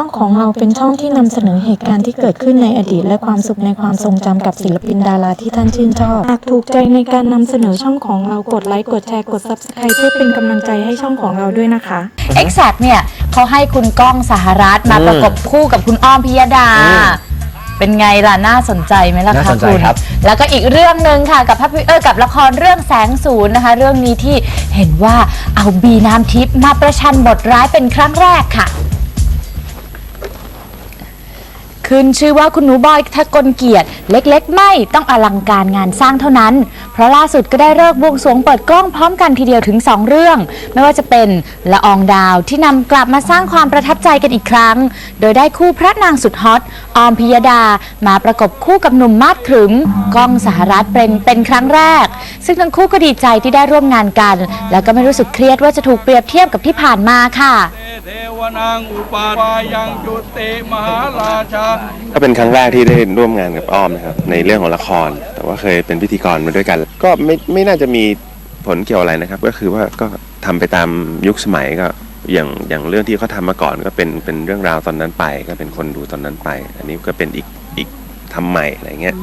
ช่องของเราเป็นช่องที่นำเสนอเหตุการณ์ที่เกิดขึ้นในอดีต และความสุขในความทรงจำกับศิลปินดาราที่ท่านชื่นชอบ หากถูกใจในการนำเสนอช่องของเรากดไลค์กดแชร์กด Subscribe เพื่อเป็นกำลังใจให้ช่องของเราด้วยนะคะ e x a c t เนี่ยเขาให้คุณก้องสหรัฐมาอืมประกบคู่กับคุณอ้อมพิยดาอืมเป็นไงล่ะน่าสนใจไหมล่ะน่าคะสนใจคุณครับ แล้วก็อีกเรื่องหนึ่งค่ะกับภาพยเออกับละครเรื่องแสงศูนย์นะคะ เรื่องนี้ที่เห็นว่าเอาบีน้ำทิพย์มาประชันบทร้ายเป็นครั้งแรกค่ะ ขึ้นชื่อว่าคุณหนูบอยทะกลเกียรติ เล็กๆ ไม่ต้องอลังการงานสร้างเท่านั้น เพราะล่าสุดก็ได้เลิกบวงสรวงเปิดกล้องพร้อมกันทีเดียวถึง 2 เรื่อง ไม่ว่าจะเป็นละอองดาวที่นำกลับมาสร้างความประทับใจกันอีกครั้ง โดยได้คู่พระนางสุดฮอตออมพิยดา มาประกบคู่กับหนุ่มมาดขรึมกล้องสหรัฐเป็นเป็นครั้งแรก ซึ่งทั้งคู่ก็ดีใจที่ได้ร่วมงานกัน แล้วก็ไม่รู้สึกเครียดว่าจะถูกเปรียบเทียบกับที่ผ่านมาค่ะ เทวนางอุปาทายังจุติมหาราชา ก็เป็นครั้งแรกที่ได้ร่วมงานกับอ้อมนะครับ ในเรื่องของละคร แต่ว่าเคยเป็นพิธีกรมาด้วยกัน ก็ไม่ไม่น่าจะมีผลเกี่ยวอะไรนะครับ ก็คือว่าก็ทำไปตามยุคสมัยก็อย่างอย่างเรื่องที่เขาทำมาก่อนก็เป็นเป็นเรื่องราวตอนนั้นไป ก็เป็นคนดูตอนนั้นไป อันนี้ก็เป็นอีกอีกทำใหม่อะไรเงี้ย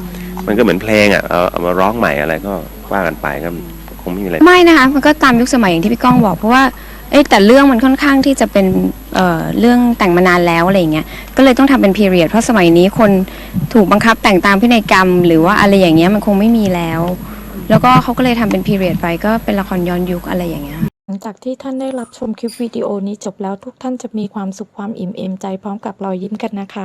มันก็เหมือนเพลงอะเอาเอามาร้องใหม่อะไรก็ว่ากันไปก็คงไม่มีอะไรไม่นะคะมันก็ตามยุคสมัยอย่างที่พี่ก้องบอกเพราะว่า เอ้ยแต่เรื่องมันค่อนข้างที่จะเป็นเอ่อเรื่องแต่งมานานแล้วอะไรอย่างเงี้ยก็เลยต้องทำเป็นพีเรียดเพราะสมัยนี้คนถูกบังคับแต่งตามพินัยกรรม หรือว่าอะไรอย่างเงี้ยมันคงไม่มีแล้ว แล้วก็เขาก็เลยทำเป็นพีเรียดไปก็เป็นละครย้อนยุคอะไรอย่างเงี้ย หลังจากที่ท่านได้รับชมคลิปวิดีโอนี้จบแล้วทุกท่านจะมีความสุขความอิ่มเอมใจพร้อมกับรอยยิ้มกันนะคะ